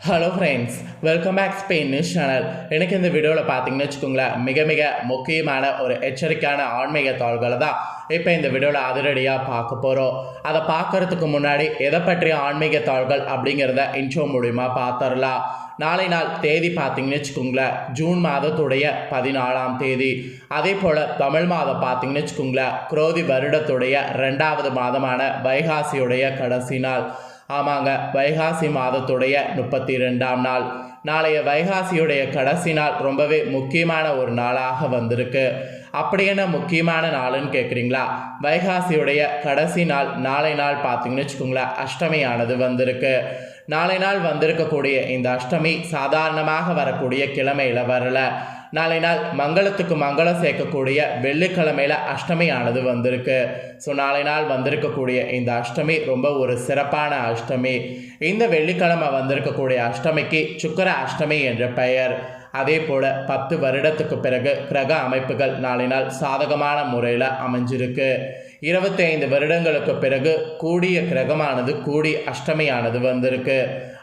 Hello friends welcome back Spain news channel எனக்கு இந்த வீடியோவில் பார்த்தீங்கன்னு வச்சுக்கோங்களேன் மிக மிக முக்கியமான ஒரு எச்சரிக்கையான ஆன்மீக தாள்களை தான் இப்போ இந்த வீடியோவில் அதிரடியாக பார்க்க போகிறோம் அதை பார்க்கறதுக்கு முன்னாடி எதை பற்றிய ஆன்மீக தாள்கள் அப்படிங்கிறத இன்ட்ரோ மூலிமா பார்த்துடலாம். நாளை நாள் தேதி பார்த்தீங்கன்னு வச்சுக்கோங்களேன் ஜூன் மாதத்துடைய பதினாலாம் தேதி. அதே போல் தமிழ் மாதம் பார்த்தீங்கன்னு வச்சுக்கோங்களேன் குரோதி வருடத்துடைய ரெண்டாவது மாதமான வைகாசியுடைய கடைசி நாள். ஆமாங்க வைகாசி மாதத்துடைய முப்பத்தி ரெண்டாம் நாள். நாளைய வைகாசியுடைய கடைசி நாள் ரொம்பவே முக்கியமான ஒரு நாளாக வந்திருக்கு. அப்படி என்ன முக்கியமான நாளுன்னு கேட்குறீங்களா வைகாசியுடைய கடைசி நாள் நாளை நாள் பார்த்தீங்கன்னு வச்சுக்கோங்களேன் அஷ்டமியானது வந்திருக்கு. நாளை நாள் வந்திருக்கக்கூடிய இந்த அஷ்டமி சாதாரணமாக வரக்கூடிய கிழமையில் வரல. நாளை நாள் மங்களத்துக்கு மங்களம் சேர்க்கக்கூடிய வெள்ளிக்கிழமையில் அஷ்டமியானது வந்திருக்கு. ஸோ நாளை நாள் வந்திருக்கக்கூடிய இந்த அஷ்டமி ரொம்ப ஒரு சிறப்பான அஷ்டமி. இந்த வெள்ளிக்கிழமை வந்திருக்கக்கூடிய அஷ்டமிக்கு சுக்கர அஷ்டமி என்ற பெயர். அதே போல் பத்து வருடத்துக்கு பிறகு கிரக அமைப்புகள் நாளை நாள் சாதகமான முறையில் அமைஞ்சிருக்கு. இருபத்தைந்து வருடங்களுக்கு பிறகு கூடிய கிரகமானது கூடி அஷ்டமியானது வந்திருக்கு.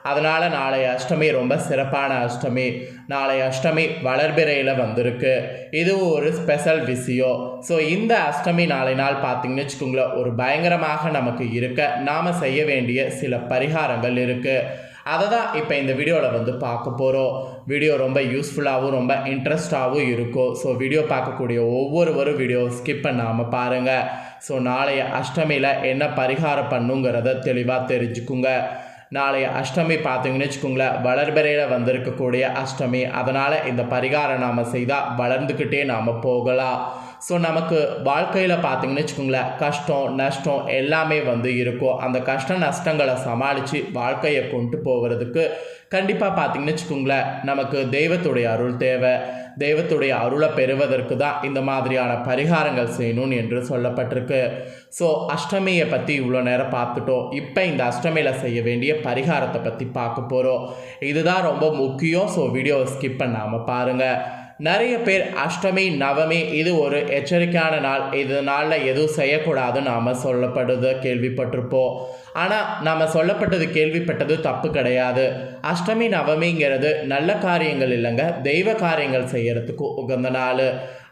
அதனால் நாளைய அஷ்டமி ரொம்ப சிறப்பான அஷ்டமி. நாளைய அஷ்டமி வளர்பிறையில் வந்திருக்கு. இது ஒரு ஸ்பெஷல் விஷயம். ஸோ இந்த அஷ்டமி நாளை நாள் பார்த்தீங்கன்னு வச்சுக்கோங்களேன் ஒரு பயங்கரமாக நமக்கு இருக்க நாம் செய்ய வேண்டிய சில பரிகாரங்கள் இருக்குது அதை தான் இப்போ இந்த வீடியோவில் வந்து பார்க்க போகிறோம் வீடியோ ரொம்ப யூஸ்ஃபுல்லாகவும் ரொம்ப இன்ட்ரெஸ்டாகவும் இருக்கும். ஸோ வீடியோ பார்க்கக்கூடிய ஒவ்வொருவரும் வீடியோ ஸ்கிப் பண்ணாமல் பாருங்கள் ஸோ நாளைய அஷ்டமியில் என்ன பரிகாரம் பண்ணுங்கிறத தெளிவாக தெரிஞ்சுக்குங்க. நாளைய அஷ்டமி பார்த்தீங்கன்னு வச்சுக்கோங்களேன் வளர்பிறையில் வந்திருக்கக்கூடிய அஷ்டமி. அதனால் இந்த பரிகாரம் நாம் செய்தால் வளர்ந்துக்கிட்டே நாம் போகலாம். ஸோ நமக்கு வாழ்க்கையில் பார்த்தீங்கன்னு வச்சுக்கோங்களேன் கஷ்டம் நஷ்டம் எல்லாமே வந்து இருக்கும். அந்த கஷ்ட நஷ்டங்களை சமாளித்து வாழ்க்கையை கொண்டு போகிறதுக்கு கண்டிப்பாக பார்த்தீங்கன்னு வச்சுக்கோங்களேன் நமக்கு தெய்வத்துடைய அருள் தேவை. தெய்வத்துடைய அருளை பெறுவதற்கு தான் இந்த மாதிரியான பரிகாரங்கள் செய்யணும் என்று சொல்லப்பட்டிருக்கு. ஸோ அஷ்டமியை பற்றி இவ்வளோ நேரம் பார்த்துட்டோம். இப்போ இந்த அஷ்டமியில் செய்ய வேண்டிய பரிகாரத்தை பற்றி பார்க்க போகிறோம் இதுதான் ரொம்ப முக்கியம். ஸோ வீடியோவை ஸ்கிப் பண்ணாமல் பாருங்கள் நிறைய பேர் அஷ்டமி நவமி இது ஒரு எச்சரிக்கையான நாள். இது நாளில் எதுவும் செய்யக்கூடாதுன்னு நாம் சொல்லப்படுது கேள்விப்பட்டிருப்போம். ஆனால் நம்ம சொல்லப்பட்டது கேள்விப்பட்டது தப்பு கிடையாது. அஷ்டமி நவமிங்கிறது நல்ல காரியங்கள் இல்லைங்க. தெய்வ காரியங்கள் செய்யறதுக்கு உகந்த நாள்.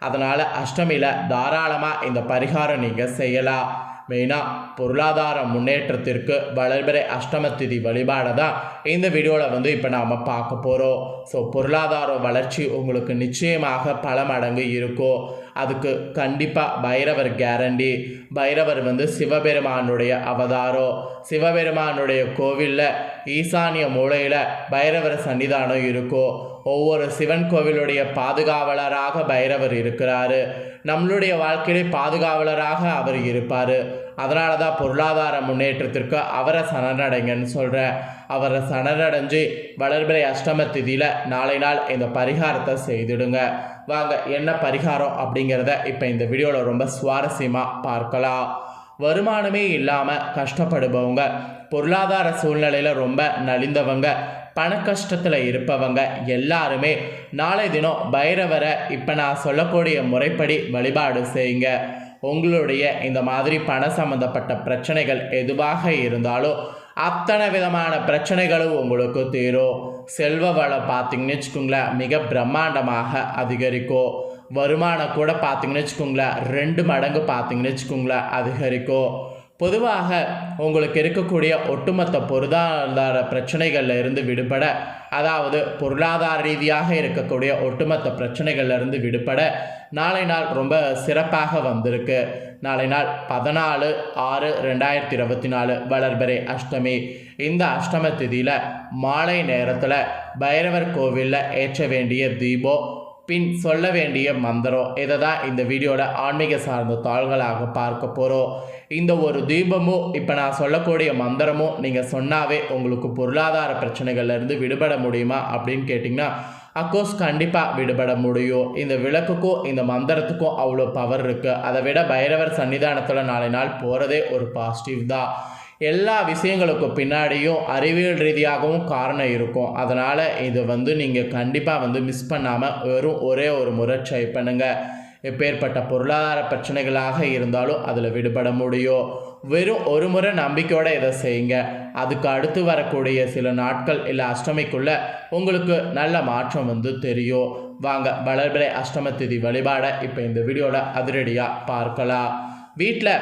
அதனால் அஷ்டமியில் தாராளமாக இந்த பரிகாரம் நீங்கள் செய்யலாம். மெயினாக பொருளாதார முன்னேற்றத்திற்கு வளர்பிறை அஷ்டம திதி வழிபாடை தான் இந்த வீடியோவில் வந்து இப்போ நாம் பார்க்க போகிறோம் ஸோ பொருளாதார வளர்ச்சி உங்களுக்கு நிச்சயமாக பல மடங்கு இருக்கும். அதுக்கு கண்டிப்பாக பைரவர் கேரண்டி பைரவர் வந்து சிவபெருமானுடைய அவதாரம் சிவபெருமானுடைய கோவிலில் ஈசானிய மூலையில் பைரவர் சன்னிதானம் இருக்கும் ஒவ்வொரு சிவன் கோவிலுடைய பாதுகாவலராக பைரவர் இருக்கிறாரு. நம்மளுடைய வாழ்க்கையிலே பாதுகாவலராக அவர் இருப்பார். அதனால தான் பொருளாதார முன்னேற்றத்திற்கு அவரை சரணடைங்கன்னு சொல்கிறேன் அவரை சரணடைஞ்சு வளர்பிறை அஷ்டம திதியில் நாளை நாள் இந்த பரிகாரத்தை செய்திடுங்க. வாங்க என்ன பரிகாரம் அப்படிங்கிறத இப்போ இந்த வீடியோவில் ரொம்ப சுவாரஸ்யமாக பார்க்கலாம். வருமானமே இல்லாமல் கஷ்டப்படுபவங்க பொருளாதார சூழ்நிலையில் ரொம்ப நலிந்தவங்க பண கஷ்டத்தில் இருப்பவங்க எல்லாருமே நாளை தினம் பைரவரை இப்போ நான் சொல்லக்கூடிய முறைப்படி வழிபாடு செய்யுங்க. உங்களுடைய இந்த மாதிரி பண சம்மந்தப்பட்ட பிரச்சனைகள் எதுவாக இருந்தாலும் அத்தனை விதமான பிரச்சனைகளும் உங்களுக்கு தீரும் செல்வ வளம் பார்த்தீங்கன்னு வச்சுக்கோங்களேன் மிக பிரம்மாண்டமாக அதிகரிக்கும் வருமானம் கூட பார்த்தீங்கன்னு வச்சுக்கோங்களேன் ரெண்டு மடங்கு பார்த்தீங்கன்னு வச்சுக்கோங்களேன் அதிகரிக்கும் பொதுவாக உங்களுக்கு இருக்கக்கூடிய ஒட்டுமொத்த பொருளாதார பிரச்சனைகளில் இருந்து விடுபட அதாவது பொருளாதார ரீதியாக இருக்கக்கூடிய ஒட்டுமொத்த பிரச்சனைகள்ல இருந்து விடுபட நாளை நாள் ரொம்ப சிறப்பாக வந்திருக்கு. நாளை நாள் பதினாலு ஆறு ரெண்டாயிரத்தி இருபத்தி நாலு வளர்பிறை அஷ்டமி. இந்த அஷ்டம திதியில் மாலை நேரத்தில் பைரவர் கோவிலில் ஏற்ற வேண்டிய தீபம் பின் சொல்ல வேண்டிய மந்திரம் இதை தான் இந்த வீடியோவில் ஆன்மீக சார்ந்த தாள்களாக பார்க்க போகிறோம் இந்த ஒரு தீபமும் இப்போ நான் சொல்லக்கூடிய மந்திரமும் நீங்கள் சொன்னாவே உங்களுக்கு பொருளாதார பிரச்சனைகள்லேருந்து விடுபட முடியுமா அப்படின்னு கேட்டிங்கன்னா அக்கோர்ஸ் கண்டிப்பாக விடுபட முடியும். இந்த விளக்குக்கும் இந்த மந்திரத்துக்கும் அவ்வளோ பவர் இருக்குது அதை விட பைரவர் சன்னிதானத்தில் நாளை நாள் போகிறதே ஒரு பாசிட்டிவ் தான். எல்லா விஷயங்களுக்கும் பின்னாடியும் அறிவியல் ரீதியாகவும் காரணம் இருக்கும். அதனால் இது வந்து நீங்கள் கண்டிப்பாக வந்து மிஸ் பண்ணாமல் வெறும் ஒரே ஒரு முறை ட்ரை பண்ணுங்கள் எப்பேற்பட்ட பொருளாதார பிரச்சனைகளாக இருந்தாலும் அதில் விடுபட முடியும். வெறும் ஒரு முறை நம்பிக்கையோடு இதை செய்யுங்க. அதுக்கு அடுத்து வரக்கூடிய சில நாட்கள் இல்லை அஷ்டமிக்குள்ள உங்களுக்கு நல்ல மாற்றம் வந்து தெரியும். வாங்க வளர்பிறை அஷ்டம திதி வழிபாடை இப்போ இந்த வீடியோவில் அதிரடியாக பார்க்கலாம். வீட்டில்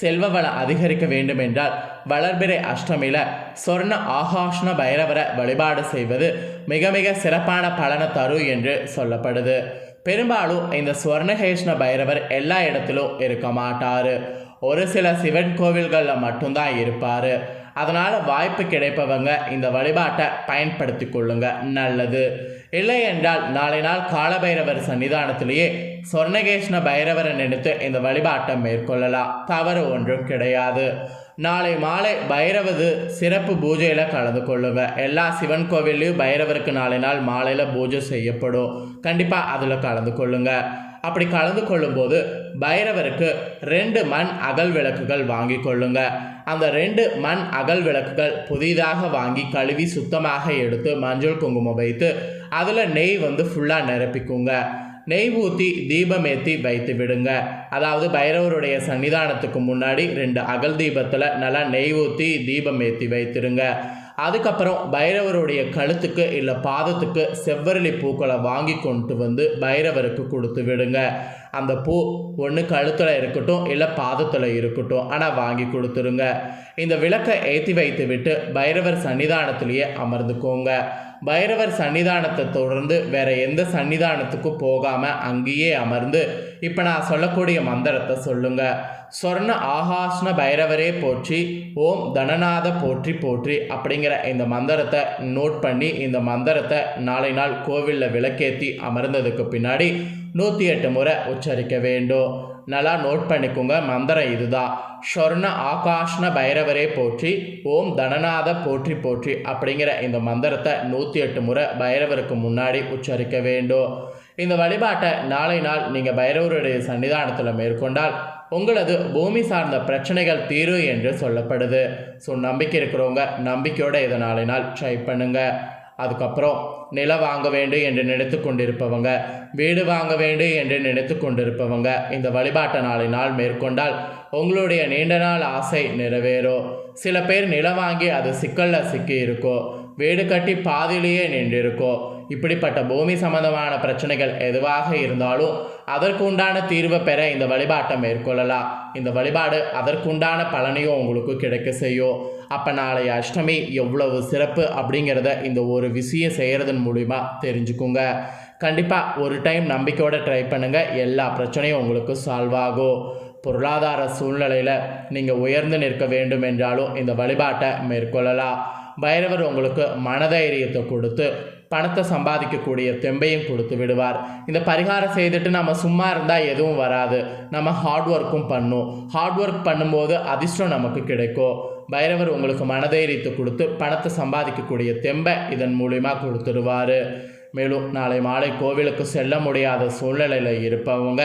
செல்வ வளம் அதிகரிக்க வேண்டும் என்றால் வளர்பிறை அஷ்டமியில் சொர்ண ஆகாஷ்ண பைரவரை வழிபாடு செய்வது மிக மிக சிறப்பான பலனை தரும் என்று சொல்லப்படுது. பெரும்பாலும் இந்த சுவர்ணகேஷ்ண பைரவர் எல்லா இடத்திலும் இருக்க மாட்டார். ஒரு சில சிவன் கோவில்களில் மட்டும்தான் இருப்பார். அதனால் வாய்ப்பு கிடைப்பவங்க இந்த வழிபாட்டை பயன்படுத்தி கொள்ளுங்க. நல்லது. இல்லை என்றால் நாளை நாள் காலபைரவர் சன்னிதானத்திலேயே சொர்ணகேஷ்ண பைரவரை நினைத்து இந்த வழிபாட்டை மேற்கொள்ளலாம். தவறு ஒன்றும் கிடையாது. நாளை மாலை பைரவது சிறப்பு பூஜையில் கலந்து கொள்ளுங்க. எல்லா சிவன் கோவில்லையும் பைரவருக்கு நாளை நாள் மாலையில் பூஜை செய்யப்படும். கண்டிப்பாக அதில் கலந்து கொள்ளுங்க. அப்படி கலந்து கொள்ளும்போது பைரவருக்கு ரெண்டு மண் அகல் விளக்குகள் வாங்கி கொள்ளுங்க. அந்த ரெண்டு மண் அகல் விளக்குகள் புதிதாக வாங்கி கழுவி சுத்தமாக எடுத்து மஞ்சள் குங்குமம் வைத்து அதில் நெய் வந்து ஃபுல்லாக நிரப்பிக்குங்க. நெய் ஊற்றி தீபமேத்தி வைத்து விடுங்க. அதாவது பைரவருடைய சன்னிதானத்துக்கு முன்னாடி ரெண்டு அகல் தீபத்தில் நல்லா நெய் ஊற்றி தீபமேத்தி ஏற்றி வைத்திருங்க. அதுக்கப்புறம் பைரவருடைய கழுத்துக்கு இல்லை பாதத்துக்கு செவ்வரளி பூக்களை வாங்கி கொண்டு வந்து பைரவருக்கு கொடுத்து விடுங்க. அந்த பூ ஒன்று கழுத்தில் இருக்கட்டும் இல்லை பாதத்தில் இருக்கட்டும் ஆனால் வாங்கி கொடுத்துருங்க. இந்த விளக்கை ஏற்றி வைத்து விட்டு பைரவர் சன்னிதானத்திலேயே அமர்ந்துக்கோங்க. பைரவர் சன்னிதானத்தை தொடர்ந்து வேற எந்த சன்னிதானத்துக்கும் போகாமல் அங்கேயே அமர்ந்து இப்போ நான் சொல்லக்கூடிய மந்திரத்தை சொல்லுங்க. சொர்ண ஆகாஷ்ண பைரவரே போற்றி ஓம் தனநாத போற்றி போற்றி அப்படிங்கிற இந்த மந்திரத்தை நோட் பண்ணி இந்த மந்திரத்தை நாளை நாள் கோவிலில் விளக்கேற்றி அமர்ந்ததுக்கு பின்னாடி நூற்றி எட்டு முறை உச்சரிக்க வேண்டும். நல்லா நோட் பண்ணிக்கோங்க. மந்திரம் இதுதான் ஸ்வர்ண ஆகாஷ்ண பைரவரே போற்றி ஓம் தனநாத போற்றி போற்றி அப்படிங்கிற இந்த மந்திரத்தை நூற்றி எட்டு முறை பைரவருக்கு முன்னாடி உச்சரிக்க வேண்டும். இந்த வழிபாட்டை நாளை நாள் நீங்கள் பைரவருடைய சன்னிதானத்தில் மேற்கொண்டால் உங்களது பூமி சார்ந்த பிரச்சனைகள் தீரும் என்று சொல்லப்படுது. ஸோ நம்பிக்கை இருக்கிறவங்க நம்பிக்கையோடு இதை நாளை நாள் ட்ரை பண்ணுங்கள் அதுக்கப்புறம் நிலம் வாங்க வேண்டும் என்று நினைத்து கொண்டிருப்பவங்க வீடு வாங்க வேண்டும் என்று நினைத்து கொண்டிருப்பவங்க இந்த வழிபாட்டை நாளை நாள் மேற்கொண்டால் உங்களுடைய நீண்ட நாள் ஆசை நிறைவேறும் சில பேர் நிலம் வாங்கி அது சிக்கலில் சிக்கி இருக்கோ வீடு கட்டி பாதியிலேயே நின்றிருக்கோ. இப்படிப்பட்ட பூமி சம்பந்தமான பிரச்சனைகள் எதுவாக இருந்தாலும் அதற்குண்டான தீர்வை பெற இந்த வழிபாட்டை மேற்கொள்ளலாம். இந்த வழிபாடு அதற்குண்டான பலனையும் உங்களுக்கு கிடைக்க செய்யும். அப்போ நாளை அஷ்டமி எவ்வளவு சிறப்பு அப்படிங்கிறத இந்த ஒரு விஷயம் செய்கிறதன் மூலிமா தெரிஞ்சுக்குங்க. கண்டிப்பாக ஒரு டைம் நம்பிக்கையோடு ட்ரை பண்ணுங்கள் எல்லா பிரச்சனையும் உங்களுக்கு சால்வ் ஆகும். பொருளாதார சூழ்நிலையில் நீங்கள் உயர்ந்து நிற்க வேண்டும் என்றாலும் இந்த வழிபாட்டை மேற்கொள்ளலாம். பைரவர் உங்களுக்கு மனதைரியத்தை கொடுத்து பணத்தை சம்பாதிக்கக்கூடிய தெம்பையும் கொடுத்து விடுவார். இந்த பரிகாரம் செய்துட்டு நம்ம சும்மா இருந்தால் எதுவும் வராது. நம்ம ஹார்ட் ஒர்க்கும் பண்ணும். ஹார்ட் ஒர்க் பண்ணும்போது அதிர்ஷ்டம் நமக்கு கிடைக்கும். பைரவர் உங்களுக்கு மனதைரியத்தை கொடுத்து பணத்தை சம்பாதிக்கக்கூடிய தெம்பை இதன் மூலிமா கொடுத்துருவார் மேலும் நாளை மாலை கோவிலுக்கு செல்ல முடியாத சூழ்நிலையில் இருப்பவங்க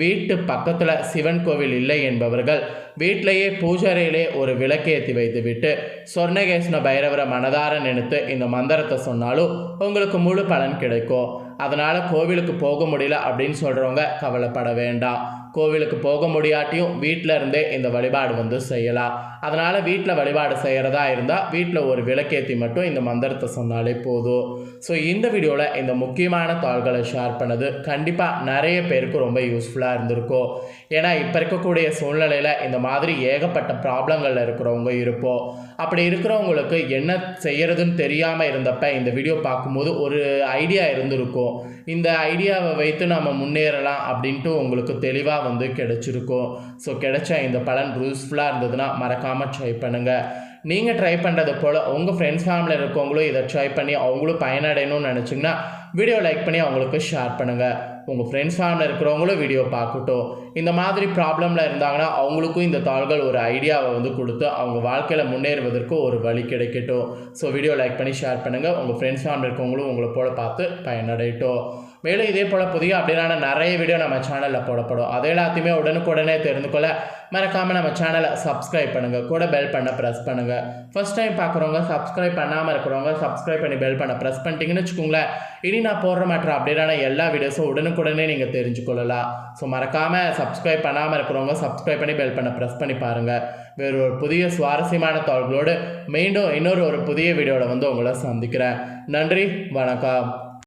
வீட்டு பக்கத்தில் சிவன் கோவில் இல்லை என்பவர்கள் வீட்டிலேயே பூஜரையிலே ஒரு விளக்கேற்றி வைத்துவிட்டு சொர்ணகேஷ்ண பைரவரை மனதார நினைத்து இந்த மந்திரத்தை சொன்னாலும் உங்களுக்கு முழு பலன் கிடைக்கும். அதனால் கோவிலுக்கு போக முடியல அப்படின்னு சொல்கிறவங்க கவலைப்பட வேண்டாம். கோவிலுக்கு போக முடியாட்டியும் வீட்டில் இருந்தே இந்த வழிபாடு வந்து செய்யலாம். அதனால் வீட்டில் வழிபாடு செய்கிறதா இருந்தால் வீட்டில் ஒரு விளக்கேற்றி மட்டும் இந்த மந்திரத்தை சொன்னாலே போதும். ஸோ இந்த வீடியோவில் இந்த முக்கியமான தாள்களை ஷேர் பண்ணது கண்டிப்பாக நிறைய பேருக்கு ரொம்ப யூஸ்ஃபுல்லாக இருந்திருக்கும். ஏன்னா இப்போ இருக்கக்கூடிய சூழ்நிலையில் இந்த மாதிரி ஏகப்பட்ட ப்ராப்ளங்களில் இருக்கிறவங்க இருப்போம். அப்படி இருக்கிறவங்களுக்கு என்ன செய்யறதுன்னு தெரியாமல் இருந்தப்ப இந்த வீடியோ பார்க்கும்போது ஒரு ஐடியா இருந்திருக்கும். இந்த ஐடியாவை வைத்து நம்ம முன்னேறலாம் அப்படின்ட்டு உங்களுக்கு தெளிவாக வந்து கிடைச்சிருக்கும். ஸோ கிடைச்ச இந்த பலன் யூஸ்ஃபுல்லாக இருந்ததுன்னா மறக்காமல் ட்ரை பண்ணுங்கள் நீங்கள் ட்ரை பண்ணுறது போல் உங்கள் ஃப்ரெண்ட்ஸ் ஃபேமிலியில் இருக்கவங்களும் இதை ட்ரை பண்ணி அவங்களும் பயனடையணும்னு நினச்சிங்கன்னா வீடியோ லைக் பண்ணி அவங்களுக்கு ஷேர் பண்ணுங்கள் உங்கள் ஃப்ரெண்ட்ஸ் இருக்கிறவங்களும் வீடியோ பார்க்கட்டும். இந்த மாதிரி ப்ராப்ளமில் இருந்தாங்கன்னா அவங்களுக்கும் இந்த தாள்கள் ஒரு ஐடியாவை வந்து கொடுத்து அவங்க வாழ்க்கையில் முன்னேறுவதற்கு ஒரு வழி கிடைக்கட்டும். ஸோ வீடியோ லைக் பண்ணி ஷேர் பண்ணுங்கள் உங்கள் ஃப்ரெண்ட்ஸ் ஃபேமிலி இருக்கவங்களும் உங்களை போல பார்த்து பயனடையட்டும். மேலும் இதே போல் புதிய அப்படின்னா நிறைய வீடியோ நம்ம சேனலில் போடப்படும். அது எல்லாத்தையுமே உடனுக்குடனே தெரிந்து கொள்ள மறக்காமல் நம்ம சேனலை சப்ஸ்கிரைப் பண்ணுங்கள் கூட பெல் பண்ண ப்ரெஸ் பண்ணுங்கள் ஃபஸ்ட் டைம் பார்க்குறவங்க சப்ஸ்கிரைப் பண்ணாமல் இருக்கிறவங்க சப்ஸ்கிரைப் பண்ணி பெல் பண்ண ப்ரெஸ் பண்ணிட்டீங்கன்னு வச்சுக்கோங்களேன். இனி நான் போடுற மாற்ற அப்படின்னா எல்லா வீடியோஸும் உடனுக்குடனே நீங்கள் தெரிஞ்சுக்கொள்ளலாம் ஸோ மறக்காமல் சப்ஸ்கிரைப் பண்ணாமல் இருக்கிறவங்க சப்ஸ்கிரைப் பண்ணி பெல் பண்ண ப்ரெஸ் பண்ணி பாருங்கள் வேறு ஒரு புதிய சுவாரஸ்யமான தகவல்களோடு மீண்டும் இன்னொரு ஒரு புதிய வீடியோவில் வந்து உங்களை சந்திக்கிறேன். நன்றி வணக்கம்.